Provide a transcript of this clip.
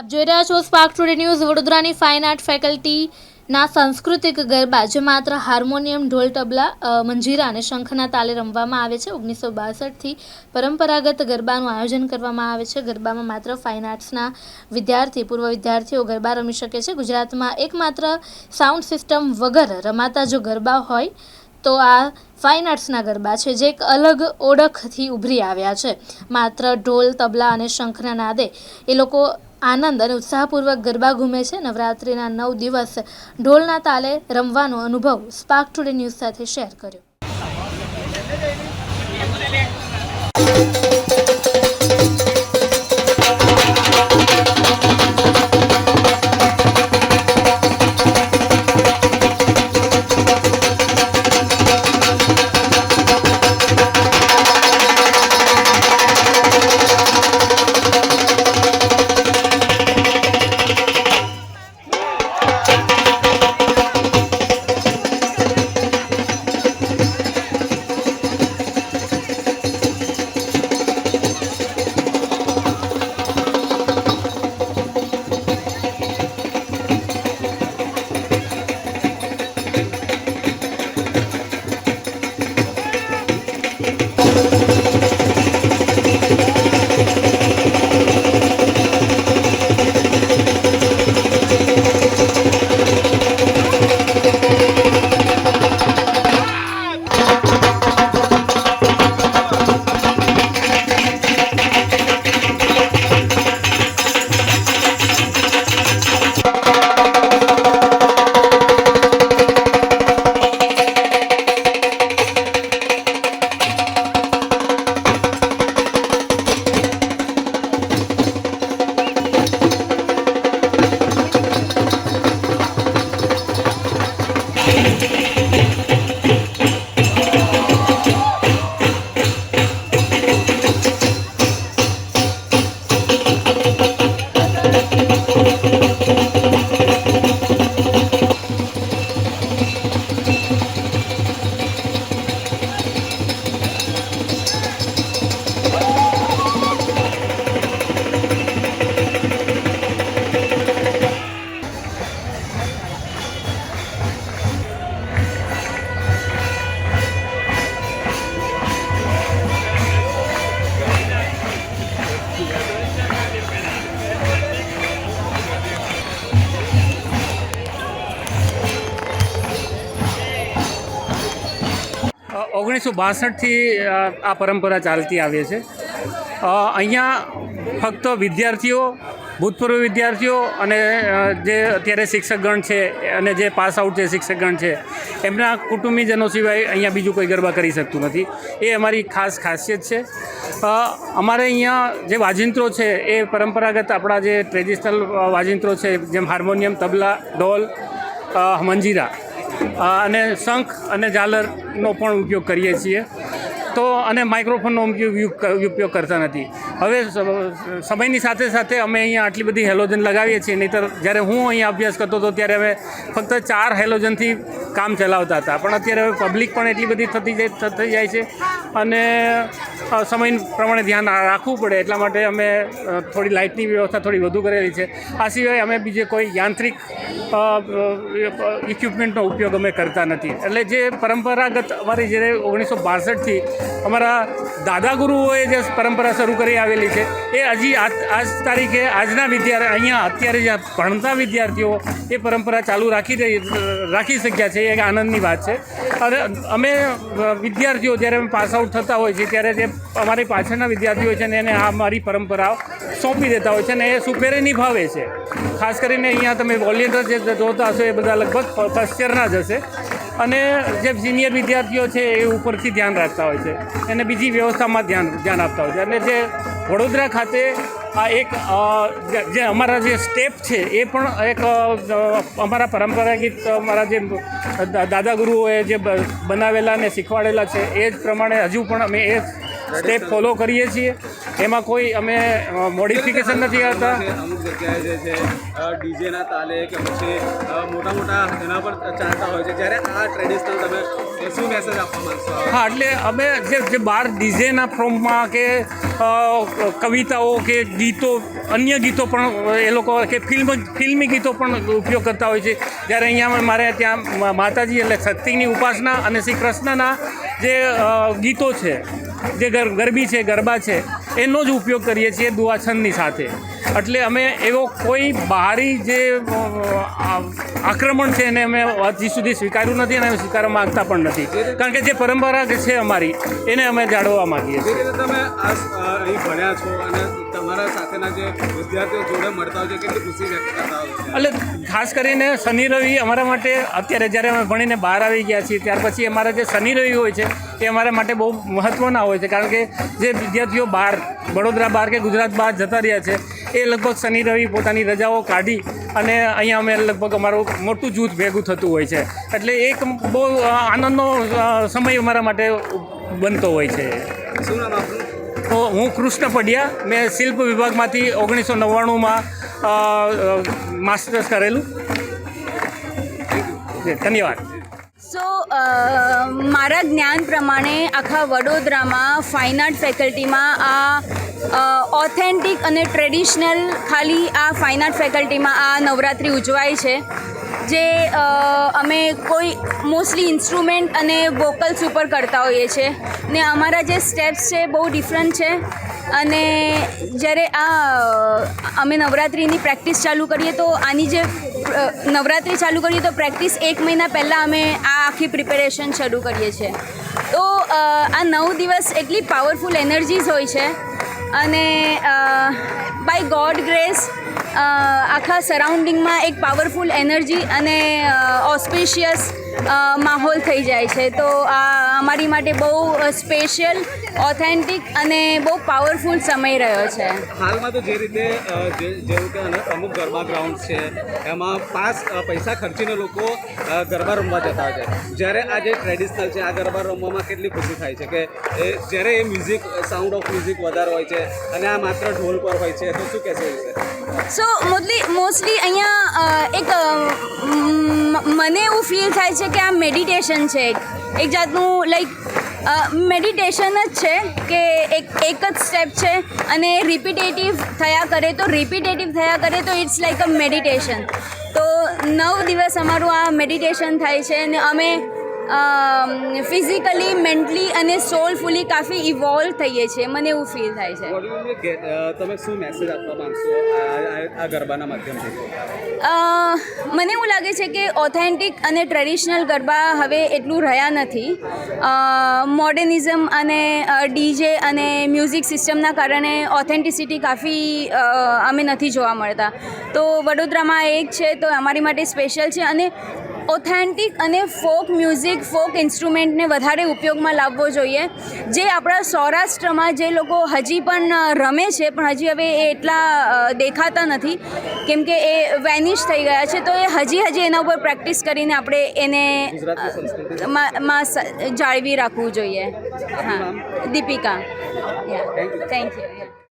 આપ જોઈ રહ્યા છો સ્પાર્ક ટુડે ન્યૂઝ વડોદરાની ફાઇન આર્ટ ફેકલ્ટીના સાંસ્કૃતિક ગરબા, જે માત્ર હાર્મોનિયમ, ઢોલ, તબલા મંજીરા અને શંખના તાલે રમવામાં આવે છે. ઓગણીસો બાસઠથી પરંપરાગત ગરબાનું આયોજન કરવામાં આવે છે. ગરબામાં માત્ર ફાઇન આર્ટ્સના વિદ્યાર્થી, પૂર્વ વિદ્યાર્થીઓ ગરબા રમી શકે છે. ગુજરાતમાં એકમાત્ર સાઉન્ડ સિસ્ટમ વગર રમાતા જો ગરબા હોય, તો આ ફાઇન આર્ટ્સના ગરબા છે, જે એક અલગ ઓળખથી ઉભરી આવ્યા છે. માત્ર ઢોલ, તબલા અને શંખના નાદે એ લોકો આનંદ અને ઉત્સાહપૂર્વક ગરબા ઘૂમે છે. નવરાત્રિના નવ દિવસ ઢોલના તાલે રમવાનો અનુભવ સ્પાર્ક ટુડે ન્યૂઝ સાથે શેર કર્યો. ઓગણીસો બાસઠથી આ પરંપરા ચાલતી આવે છે. અહીંયા ફક્ત વિદ્યાર્થીઓ, ભૂતપૂર્વ વિદ્યાર્થીઓ અને જે અત્યારે શિક્ષકગણ છે અને જે પાસ આઉટ છે શિક્ષકગણ છે, એમના કુટુંબીજનો સિવાય અહીંયા બીજું કોઈ ગરબા કરી શકતું નથી. એ અમારી ખાસ ખાસિયત છે. અમારે અહીંયા જે વાજિંત્રો છે, એ પરંપરાગત આપણા જે ટ્રેડિશનલ વાજિંત્રો છે, જેમ હાર્મોનિયમ, તબલા ઢોલ મંજીરા અને શંખ અને ઝાલરનો પણ ઉપયોગ કરીએ છીએ. તો અને માઇક્રોફોનનો ઉપયોગ કરતા નથી. હવે સમયની સાથે સાથે અમે અહીંયા આટલી બધી હેલોજન લગાવીએ છીએ, નહીંતર જ્યારે હું અહીંયા અભ્યાસ કરતો હતો ત્યારે અમે ફક્ત ચાર હેલોજનથી કામ ચલાવતા હતા. પણ અત્યારે હવે પબ્લિક પણ એટલી બધી થતી જાય થઈ જાય છે અને સમય પ્રમાણે ધ્યાન રાખવું પડે. એટલા માટે અમે થોડી લાઇટની વ્યવસ્થા થોડી વધુ કરેલી છે. આ સિવાય અમે બીજે કોઈ યાંત્રિક ઇક્વિપમેન્ટનો ઉપયોગ અમે કરતા નથી. એટલે જે પરંપરાગત અમારી જ્યારે ઓગણીસો બાસઠથી અમારા દાદા ગુરુઓએ જે પરંપરા શરૂ કરી આવેલી છે, એ હજી આજ તારીખે આજના વિદ્યાર્થી અહીંયા અત્યારે જે ભણતા વિદ્યાર્થીઓ એ પરંપરા ચાલુ રાખી રાખી શક્યા છે, એ આનંદની વાત છે. અને અમે વિદ્યાર્થીઓ જ્યારે અમે પાસ આઉટ થતા હોય છે, ત્યારે જે અમારી પાછળના વિદ્યાર્થીઓ છે ને એને આ અમારી પરંપરાઓ સોંપી દેતા હોય છે ને એ સુપેરે નિભાવે છે. ખાસ કરીને અહીંયા તમે વોલ્યુન્ટર જે જોતા હશો એ બધા લગભગ ફર્સ્ટ યરના જ હશે. અને જે સિનિયર વિદ્યાર્થીઓ છે એ ઉપરથી ધ્યાન રાખતા હોય છે. અને બીજી વ્યવસ્થામાં ધ્યાન ધ્યાન આપતા હોય છે. અને જે વડોદરા ખાતે આ એક જે- અમારા જે સ્ટેપ છે, એ પણ એક અમારા પરંપરાગત અમારા જે દા- દાદા જે બનાવેલા ને શીખવાડેલા છે, એ જ પ્રમાણે હજુ પણ અમે એ સ્ટેપ ફોલો કરીએ છીએ. એમાં કોઈ અમે મોડિફિકેશન નથી કરતા અમુક જગ્યાએ જે છે ડીજેના તાલે કે પછી મોટા મોટા એના પર ચાલતા હોય છે. જ્યારે આ ટ્રેડિશનલ તમે શું મેસેજ આપવા માંગશો હા એટલે અમે જે જે બહાર ડીજેના ફોર્મમાં કે કવિતાઓ કે ગીતો અન્ય ગીતો પણ એ લોકો કે ફિલ્મ ફિલ્મી ગીતો પણ ઉપયોગ કરતા હોય છે. જ્યારે અહીંયા મારે ત્યાં માતાજી એટલે શક્તિની ઉપાસના અને શ્રી કૃષ્ણના જે ગીતો છે જે ગરબી છે ગરબા છે એનો જ ઉપયોગ કરીએ છીએ દુઆછંદની સાથે. એટલે અમે એવો કોઈ બહારી જે આક્રમણ છે એને અમે હજી સુધી સ્વીકાર્યું નથી અને અમે સ્વીકારવા માગતા પણ નથી. કારણ કે જે પરંપરા છે અમારી એને અમે જાળવવા માંગીએ છીએ. તમે અહીં ભણ્યા છો અને તમારા સાથેના જે વિદ્યાર્થીઓ જોડે મળતા હોય છે કેટલી ખુશી વ્યક્ત કરતા એટલે ખાસ કરીને શનિ રવિ અમારા માટે અત્યારે જ્યારે અમે ભણીને બહાર આવી ગયા છીએ ત્યાર પછી અમારા જે શનિ રવિ હોય છે એ અમારા માટે બહુ મહત્ત્વના હોય છે. કારણ કે જે વિદ્યાર્થીઓ બહાર વડોદરા બહાર કે ગુજરાત બહાર જતા રહ્યા છે એ લગભગ શનિ રવિ પોતાની રજાઓ કાઢી અને અહીંયા અમે લગભગ અમારું મોટું જૂથ ભેગું થતું હોય છે. એટલે એક બહુ આનંદનો સમય અમારા માટે બનતો હોય છે. તો હું કૃષ્ણ પડિયા મેં શિલ્પ વિભાગમાંથી ઓગણીસો નવ્વાણુંમાં માસ્ટર્સ કરેલું. ધન્યવાદ. સો મારા જ્ઞાન પ્રમાણે આખા વડોદરામાં ફાઇન આર્ટ ફેકલ્ટીમાં આ ઓથેન્ટિક અને ટ્રેડિશનલ ખાલી આ ફાઇન આર્ટ ફેકલ્ટીમાં આ નવરાત્રિ ઉજવાય છે, જે અમે કોઈ મોસ્ટલી ઇન્સ્ટ્રુમેન્ટ અને વોકલ્સ ઉપર કરતા હોઈએ છીએ. ને અમારા જે સ્ટેપ્સ છે બહુ ડિફરન્ટ છે. અને જ્યારે આ, અમે નવરાત્રિની પ્રેક્ટિસ ચાલુ કરીએ તો આની જે નવરાત્રિ ચાલુ કરીએ તો પ્રેક્ટિસ એક મહિના પહેલાં અમે આ આખી પ્રિપેરેશન શરૂ કરીએ છીએ. તો આ નવ દિવસ એટલી પાવરફુલ એનર્જીઝ હોય છે અને બાય ગોડ ગ્રેસ આખા સરાઉન્ડિંગમાં એક પાવરફુલ એનર્જી અને ઓસ્પિશિયસ માહોલ થઈ જાય છે. તો આ અમારી માટે બહુ સ્પેશિયલ ઓથેન્ટિક અને બહુ પાવરફુલ સમય રહ્યો છે. હાલમાં તો જે રીતે જેવું કે અમુક ગરબા ગ્રાઉન્ડ છે, એમાં પાસ પૈસા ખર્ચીને લોકો ગરબા રમવા જતા હોય છે. જ્યારે આ જે ટ્રેડિશનલ છે, આ ગરબા રમવામાં કેટલી ખુશી થાય છે કે, એ, જ્યારે એ મ્યુઝિક સાઉન્ડ ઓફ મ્યુઝિક વધારે હોય છે અને આ માત્ર ઢોલ પર હોય છે, તો શું કહેશો વિશે? સો મોસ્ટલી મોસ્ટલી અહીંયા એક મને એવું ફીલ થાય છે કે આ મેડિટેશન છે એક. જાતનું લાઈક મેડિટેશન જ છે કે એક એક જ સ્ટેપ છે અને રિપીટેટિવ થયા કરે તો રિપીટેટિવ થયા કરે તો ઇટ્સ લાઈક અ મેડિટેશન તો નવ દિવસ અમારું આ મેડિટેશન થાય છે અને અમે ફિઝિકલી મેન્ટલી અને સોલફુલી કાફી ઇવોલ્વ થઈએ છીએ. મને એવું ફીલ થાય છે. તમે શું મેસેજ આપવા માંગશો આ- ગરબાના માધ્યમથી? મને એવું લાગે છે કે ઓથેન્ટિક અને ટ્રેડિશનલ ગરબા હવે એટલું રહ્યા નથી. મોડર્નિઝમ અને ડીજે અને મ્યુઝિક સિસ્ટમના કારણે ઓથેન્ટિસિટી કાફી અમે નથી જોવા મળતા. તો વડોદરામાં એક છે તો અમારી માટે સ્પેશિયલ છે અને ઓથેન્ટિક અને ફોક મ્યુઝિક ફોક ઇન્સ્ટ્રુમેન્ટને વધારે ઉપયોગમાં લાવવો જોઈએ. જે આપણા સૌરાષ્ટ્રમાં જે લોકો હજી પણ રમે છે પણ હજી હવે એ એટલા દેખાતા નથી. કેમ કે એ વેનિશ થઈ ગયા છે તો એ હજી હજી એના ઉપર પ્રેક્ટિસ કરીને આપણે એને જાળવી રાખવું જોઈએ. હા. દીપિકા. Thank you